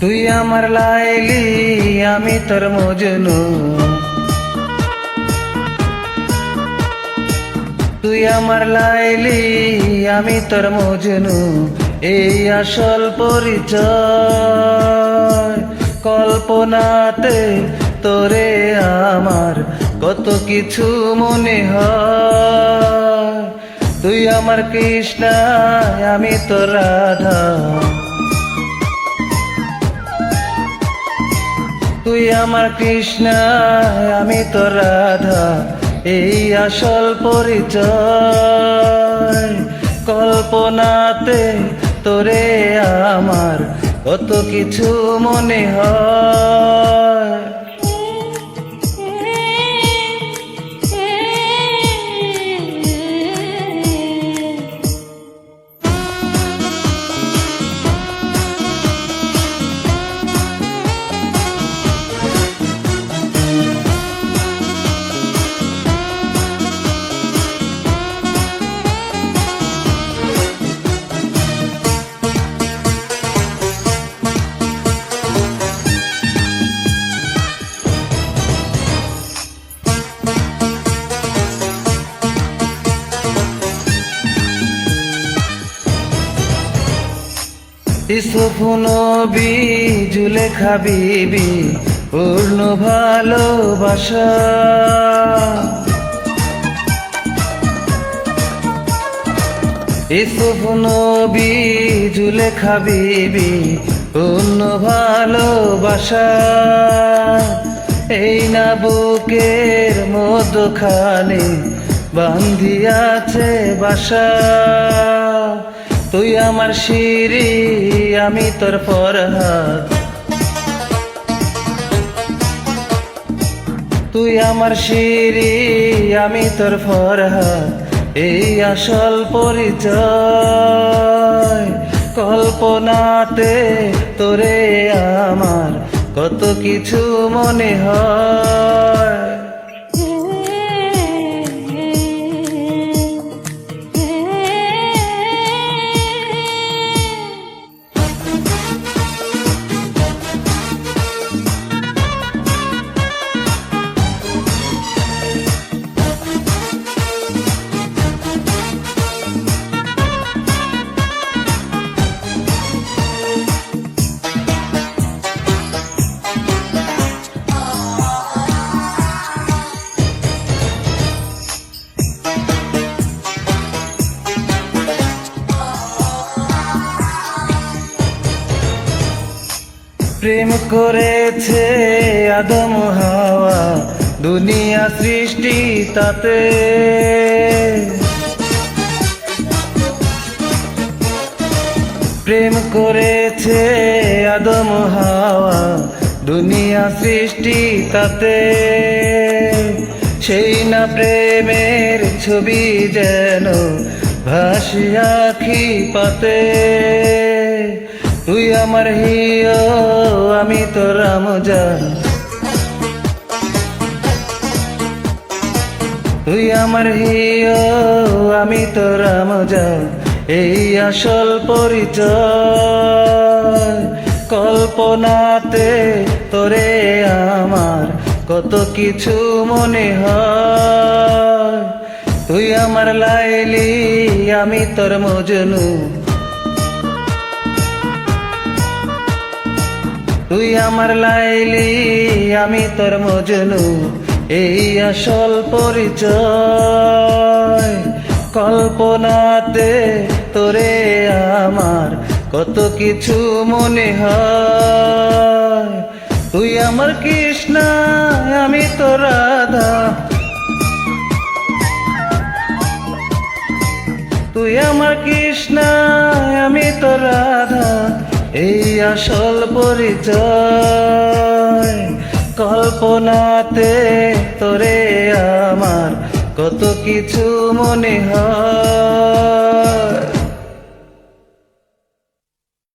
তুই আমার লাইলি, আমি তোর মজনু। তুই আমার লাইলি, আমি তোর মজনু। এই আসল পরিচয় কল্পনাতে তোরে আমার কত কিছু মনে হয়। তুই আমার কৃষ্ণা আমি তোর রাধা। তুই আমার কৃষ্ণা, আমি তো রাধা, এই আসল পরিচয়। কল্পনাতে তোরে আমার কত কিছু মনে হয়। ইসুফুনবি জুলেখা বিবি, পূর্ণ ভালোবাসা। ইসুফুনবি জুলেখা বিবি, পূর্ণ ভালোবাসা। এই না বুকের মধ্যখানে বান্ধিয়াছে বাসা। তুই আমার শিরি আমি তোর ফরহাদ। তুই আমার শিরি আমি তোর ফরহাদ। এই আসল পরিচয় কল্পনাতে তোরে আমার কত কিছু মনে হয়। প্রেম করেছে আদম হাওয়া, দুনিয়া সৃষ্টি তাতে। প্রেম করেছে আদম হাওয়া, দুনিয়া সৃষ্টি তাতে। সেই না প্রেমের ছবি যেন ভাসি আখি পাতে। তুই আমার হিও, আমি তো রামজান তুই আমার হিও, আমি তো রামজান এই আসল পরিচয় কল্পনাতে তোরে আমার কত কিছু মনে হয়। তুই আমার লাইলি, আমি তোর মজনু। তুই আমার লাইলি, আমি তোর মজনু। এই আসল পরিচয় কল্পনাতে তোরে আমার কত কিছু মনে হয়। তুই আমার কৃষ্ণ, আমি তো রাধা। তুই আমার কৃষ্ণ, আমি তো রাধা। এই আসল পরিচয় কল্পনাতে তোরে আমার কত কিছু মনে হয়।